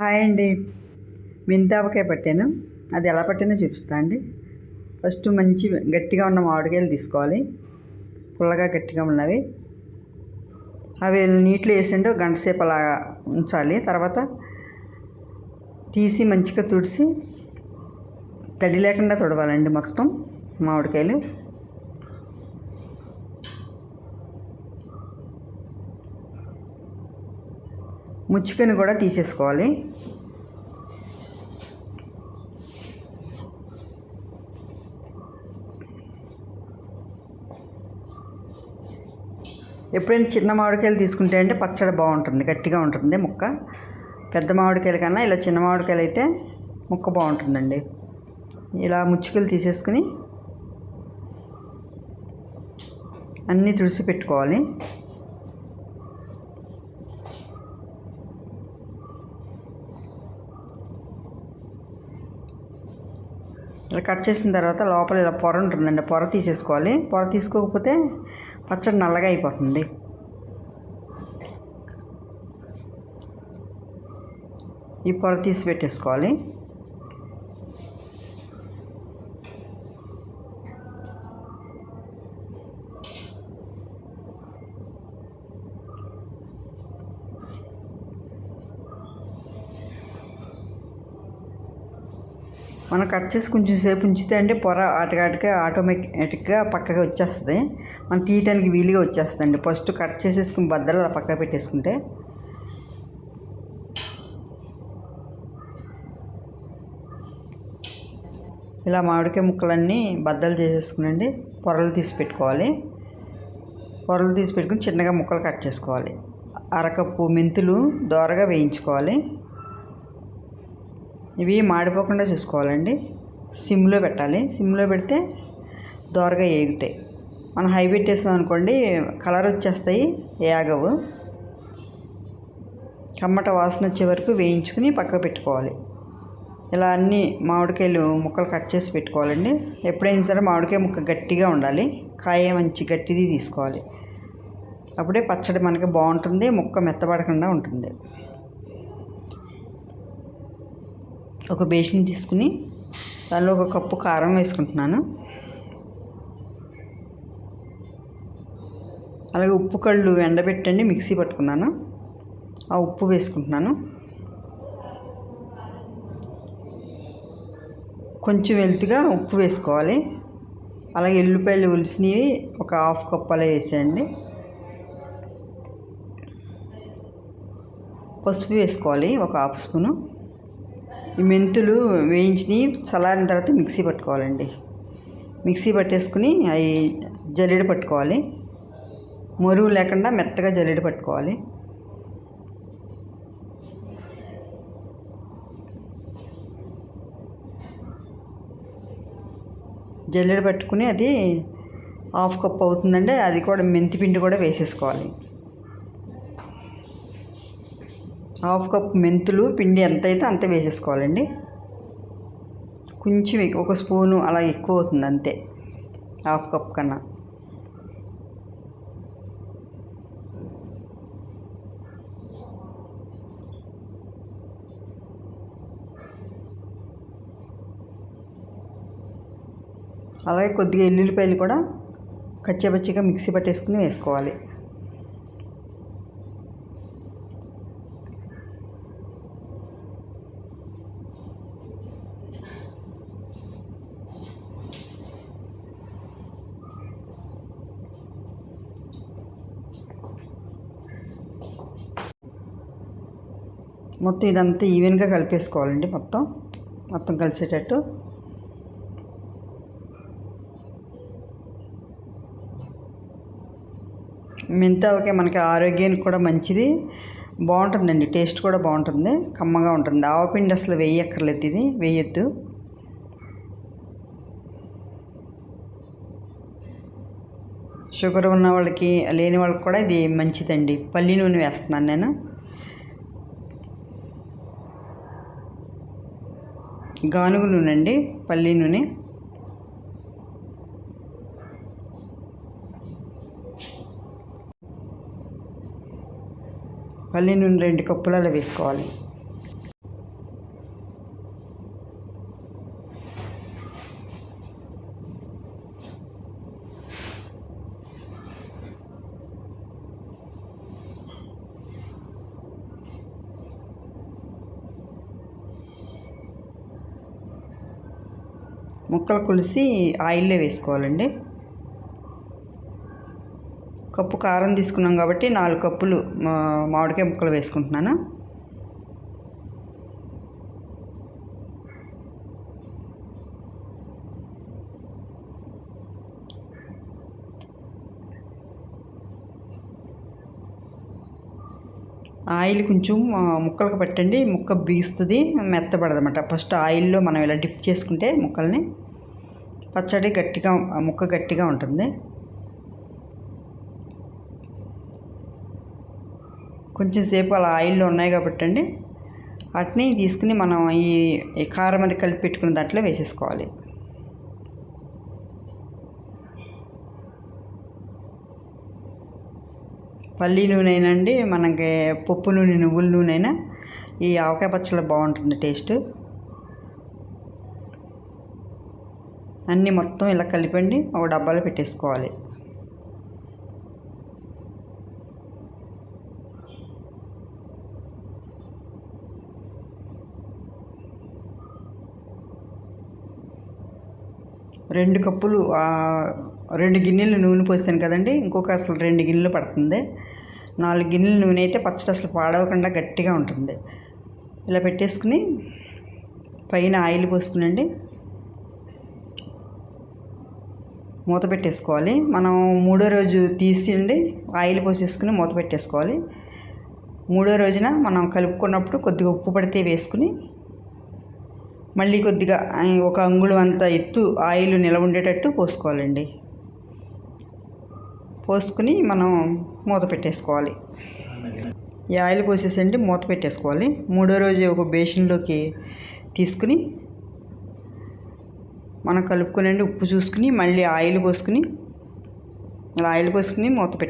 Hi అండి. మెంతావకాయ పట్టాను. అది ఎలా పట్టానో చూపిస్తా అండి. ఫస్ట్ మంచి గట్టిగా ఉన్న మామిడికాయలు తీసుకోవాలి. పుల్లగా గట్టిగా ఉన్నవి. అవి నీటిలో వేసిండో గంట సేపు అలా ఉంచాలి. తర్వాత తీసి మంచిగా తుడిసి తడి లేకుండా తుడవాలండి మొత్తం మామిడికాయలు. ముచ్చుకని కూడా తీసేసుకోవాలి. ఎప్పుడైనా చిన్న మామిడికాయలు తీసుకుంటే అంటే పచ్చడి బాగుంటుంది గట్టిగా ఉంటుంది ముక్క. పెద్ద మామిడికాయల కన్నా ఇలా చిన్న మామిడికాయలు అయితే ముక్క బాగుంటుందండి. ఇలా ముచ్చుకలు తీసేసుకుని అన్నీ తుడిసి పెట్టుకోవాలి. ఇలా కట్ చేసిన తర్వాత లోపల ఇలా పొర ఉంటుందండి పొర తీసేసుకోవాలి. పొర తీసుకోకపోతే పచ్చడి నల్లగా అయిపోతుంది. ఈ పొర తీసి పెట్టేసుకోవాలి. మనం కట్ చేసి కొంచెం సేపు ఉంచితే అంటే పొర ఆటగాటిగా ఆటోమేటిక్గా పక్కగా వచ్చేస్తుంది. మనం తీయటానికి వీలుగా వచ్చేస్తుంది ఫస్ట్ కట్ చేసేసుకుని బద్దలు అలా పక్కన పెట్టేసుకుంటే ఇలా మామిడికాయ ముక్కలన్నీ బద్దలు చేసేసుకునండి. పొరలు తీసి పెట్టుకోవాలి. పొరలు తీసి పెట్టుకుని చిన్నగా ముక్కలు కట్ చేసుకోవాలి. అరకప్పు మెంతులు దోరగా వేయించుకోవాలి. ఇవి మాడిపోకుండా చూసుకోవాలండి. సిమ్లో పెట్టాలి. సిమ్లో పెడితే దోరగా ఏగుతాయి. మనం హై పెట్టేసాం అనుకోండి కలర్ వచ్చేస్తాయి ఏగవు. కమ్మట వాసన వచ్చే వరకు వేయించుకుని పక్కకు పెట్టుకోవాలి. ఇలా అన్ని మామిడికాయలు ముక్కలు కట్ చేసి పెట్టుకోవాలండి. ఎప్పుడైనా సరే మామిడికాయ ముక్క గట్టిగా ఉండాలి. కాయ మంచి గట్టిది తీసుకోవాలి. అప్పుడే పచ్చడి మనకి బాగుంటుంది ముక్క మెత్తబడకుండా ఉంటుంది. ఒక బేసిన్ తీసుకుని దానిలో ఒక కప్పు కారం వేసుకుంటున్నాను. అలాగే ఉప్పు కళ్ళు ఎండబెట్టండి మిక్సీ పట్టుకున్నాను. ఆ ఉప్పు వేసుకుంటున్నాను. కొంచెం వెల్తుగా ఉప్పు వేసుకోవాలి. అలాగే ఎల్లుపాయలు ఉలిసినవి ఒక హాఫ్ కప్ అలా వేసేయండి. పసుపు వేసుకోవాలి ఒక హాఫ్ స్పూను. ఈ మెంతులు వేయించి చల్లారిన తర్వాత మిక్సీ పట్టుకోవాలండి. మిక్సీ పట్టేసుకుని అవి జల్లెడ పట్టుకోవాలి. మరువు లేకుండా మెత్తగా జల్లెడ పట్టుకోవాలి. జల్లెడ పట్టుకుని అది హాఫ్ కప్ అవుతుందండి అది కూడా మెంతి పిండి కూడా వేసేసుకోవాలి. హాఫ్ కప్ మెంతులు పిండి ఎంత అయితే అంత వేసేసుకోవాలండి. కొంచెం ఒక స్పూను అలా ఎక్కువ అవుతుంది అంతే హాఫ్ కప్ కన్నా. అలాగే కొద్దిగా ఎల్లుల్లిపాయలు కూడా కచ్చాపచ్చిగా మిక్సీ పట్టేసుకుని వేసుకోవాలి. మొత్తం ఇదంతా ఈవెన్గా కలిపేసుకోవాలండి మొత్తం. మొత్తం కలిసేటట్టు. మెంతావకాయ మనకి ఆరోగ్యానికి కూడా మంచిది. బాగుంటుందండి. టేస్ట్ కూడా బాగుంటుంది. కమ్మగా ఉంటుంది. ఆవపిండి అసలు వేయక్కర్లేదు ఇది. వేయొద్దు. షుగర్ ఉన్న వాళ్ళకి లేని వాళ్ళకి కూడా ఇది మంచిదండి. పల్లి నూనె వేస్తున్నాను నేను. గానుగు నూనె అండి పల్లి నూనె. పల్లి నూనె రెండు కప్పులలో వేసుకోవాలి. ముక్కలు కొలిసి ఆయిల్లో వేసుకోవాలండి. కప్పు కారం తీసుకున్నాం కాబట్టి నాలుగు కప్పులు మామిడికాయ ముక్కలు వేసుకుంటున్నాను. ఆయిల్ కొంచెం ముక్కలకు పెట్టండి. ముక్క బీస్తుంది మెత్తబడదన్నమాట. ఫస్ట్ ఆయిల్లో మనం ఇలా డిప్ చేసుకుంటే ముక్కల్ని పచ్చడి గట్టిగా ముక్క గట్టిగా ఉంటుంది. కొంచెం సేపు అలా ఆయిల్లో ఉన్నాయి కాబట్టి అండి వాటిని తీసుకుని మనం ఈ ఈ కారం అది కలిపి పెట్టుకున్న దాంట్లో వేసేసుకోవాలి. పల్లి నూనె అండి మనకి పప్పు నూనె నువ్వుల నూనె అయినా ఈ ఆవకాయ పచ్చళ్ళు బాగుంటుంది టేస్ట్. అన్నీ మొత్తం ఇలా కలిపండి ఒక డబ్బాలో పెట్టేసుకోవాలి. రెండు కప్పులు రెండు గిన్నెలు నూనె పోసాను కదండి ఇంకొక అసలు రెండు గిన్నెలు పడుతుంది. నాలుగు గిన్నెలు నూనె అయితే పచ్చడి అసలు పాడవకుండా గట్టిగా ఉంటుంది. ఇలా పెట్టేసుకుని పైన ఆయిల్ పోసుకునండి మూత పెట్టేసుకోవాలి. మనం మూడో రోజు తీసిండి ఆయిల్ పోసేసుకుని మూత పెట్టేసుకోవాలి. మూడో రోజున మనం కలుపుకున్నప్పుడు కొద్దిగా ఉప్పు పడితే వేసుకుని మళ్ళీ కొద్దిగా ఒక అంగుళం అంత ఎత్తు ఆయిల్ నిలవ ఉండేటట్టు పోసుకోవాలండి. పోసుకుని మనం మూత పెట్టేసుకోవాలి. ఈ ఆయిల్ పోసేసండి మూత పెట్టేసుకోవాలి. మూడో రోజు ఒక బేషన్లోకి తీసుకుని మనం కలుపుకునండి ఉప్పు చూసుకుని మళ్ళీ ఆయిల్ పోసుకుని ఇలా ఆయిల్ పోసుకుని మూత పెట్టి